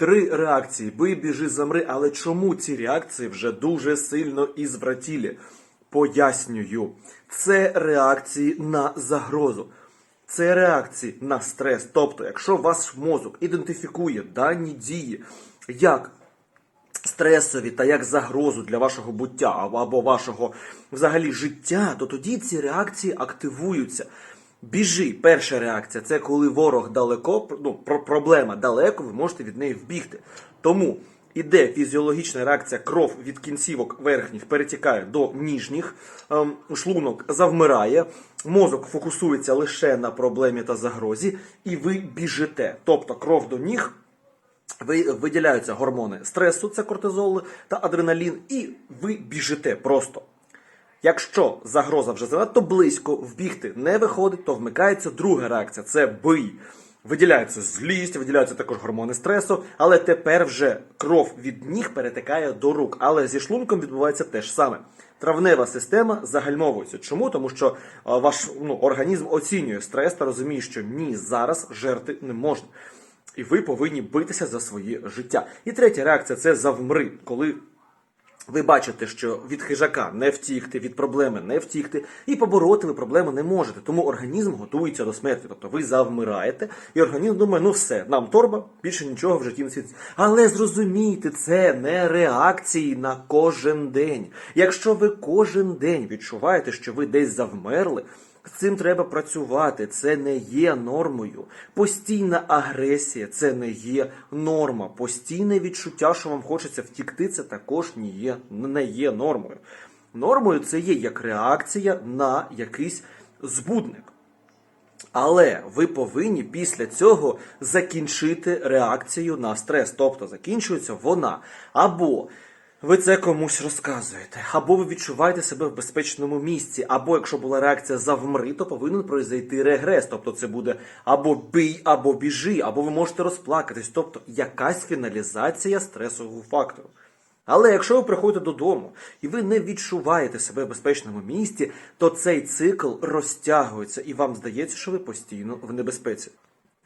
Три реакції: бий, біжи, замри. Але чому ці реакції вже дуже сильно ізвратілі? Пояснюю, це реакції на загрозу. Це реакції на стрес. Тобто, якщо ваш мозок ідентифікує дані дії як стресові та як загрозу для вашого буття або- вашого взагалі життя, то тоді ці реакції активуються. Біжи, перша реакція це коли ворог далеко, ну, про- проблема далеко, ви можете від неї вбігти. Тому іде фізіологічна реакція, кров від кінцівок верхніх перетікає до ніжніх, ем, шлунок завмирає, мозок фокусується лише на проблемі та загрозі, і ви біжите. Тобто кров до ніг ви виділяються гормони стресу, це кортизол та адреналін, і ви біжите просто. Якщо загроза вже занадто близько, вбігти не виходить, то вмикається друга реакція це бий. Виділяється злість, виділяються також гормони стресу, але тепер вже кров від ніг перетикає до рук. Але зі шлунком відбувається те ж саме. Травнева система загальмовується. Чому? Тому що а, ваш ну, організм оцінює стрес та розуміє, що ні, зараз жерти не можна. І ви повинні битися за своє життя. І третя реакція це завмри, коли ви бачите, що від хижака не втікти, від проблеми не втікти, і побороти ви проблему не можете. Тому організм готується до смерті. Тобто ви завмираєте, і організм думає, ну все, нам торба, більше нічого в житті не світить. Але зрозумійте, це не реакції на кожен день. Якщо ви кожен день відчуваєте, що ви десь завмерли. З цим треба працювати. Це не є нормою. Постійна агресія це не є норма. Постійне відчуття, що вам хочеться втікти, це також не є, не є нормою. Нормою це є як реакція на якийсь збудник. Але ви повинні після цього закінчити реакцію на стрес. Тобто закінчується вона. Або ви це комусь розказуєте, або ви відчуваєте себе в безпечному місці, або якщо була реакція завмри, то повинен произойти регрес. Тобто це буде або бий, або біжи, або ви можете розплакатись. Тобто якась фіналізація стресового фактору. Але якщо ви приходите додому і ви не відчуваєте себе в безпечному місці, то цей цикл розтягується і вам здається, що ви постійно в небезпеці.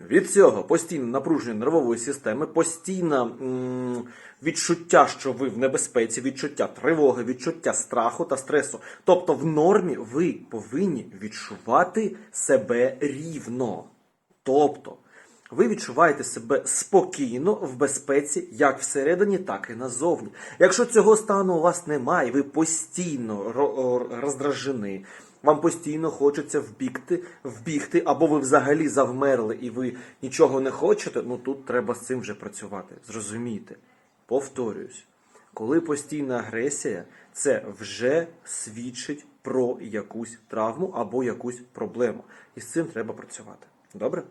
Від цього постійне напруження нервової системи, постійне відчуття, що ви в небезпеці, відчуття тривоги, відчуття страху та стресу. Тобто в нормі ви повинні відчувати себе рівно. Тобто ви відчуваєте себе спокійно в безпеці як всередині, так і назовні. Якщо цього стану у вас немає, ви постійно роздражені, вам постійно хочеться вбігти, вбігти, або ви взагалі завмерли і ви нічого не хочете, ну тут треба з цим вже працювати. Зрозумійте. Повторююсь, коли постійна агресія, це вже свідчить про якусь травму або якусь проблему. І з цим треба працювати. Добре?